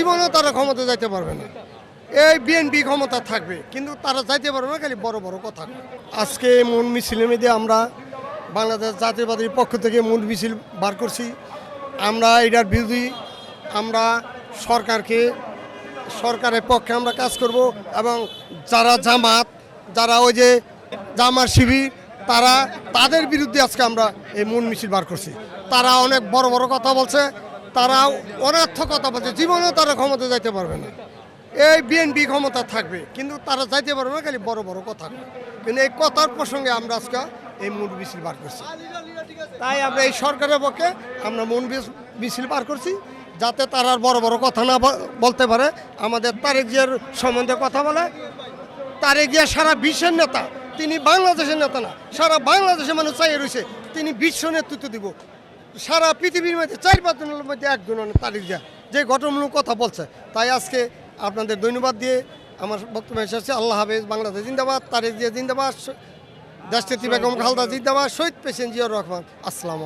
জীবনেও তারা ক্ষমতা যাইতে পারবে না। এই বিএনপি ক্ষমতা থাকবে, কিন্তু তারা যাইতে পারবে না, খালি বড় বড় কথা। আজকে মন মিছিলের মধ্যে আমরা বাংলাদেশ জাতীয়বাদীর পক্ষ থেকে মূল মিছিল বার করছি। আমরা এটার বিরোধী, আমরা সরকারকে, সরকারের পক্ষে আমরা কাজ করব এবং যারা জামাত, যারা ওই যে জামার শিবির, তারা তাদের বিরুদ্ধে আজকে আমরা এই মূল মিছিল বার করছি। তারা অনেক বড় বড় কথা বলছে তারা অনর্থ কথা বলছে, জীবনেও তারা ক্ষমতা যাইতে পারবে না। এই বিএনপি ক্ষমতা থাকবে, কিন্তু তারা যাইতে পারবে না, খালি বড় বড় কথা কিন্তু এই কথার প্রসঙ্গে আমরা আজকে এই মূল মিছিল বার করছি। তাই আমরা এই সরকারের পক্ষে আমরা বিস- মিছিল বার করছি, যাতে তারা বড় বড় কথা না বলতে পারে। আমাদের তারেক জিয়ার সম্বন্ধে কথা বলে। তারেক জিয়া সারা বিশ্বের নেতা, তিনি বাংলাদেশের নেতা না, সারা বাংলাদেশের মানুষ চাই রয়েছে, তিনি বিশ্ব নেতৃত্ব দিব। সারা পৃথিবীর মধ্যে, চার পাঁচজনের মধ্যে একজন তারিখ দেয়া। যে ঘটনামূলক কথা বলছে, তাই আজকে আপনাদের ধন্যবাদ দিয়ে আমার বক্তব্য এসেছে আল্লাহ হাফেজ, বাংলাদেশ জিন্দাবাদ তারিখ দিয়ে জিন্দাবাদ দেশনেত্রী বেগম খালদা জিন্দাবাদ, শহীদ পেশেন্ট জিয়াউর রহমান, আসসালাম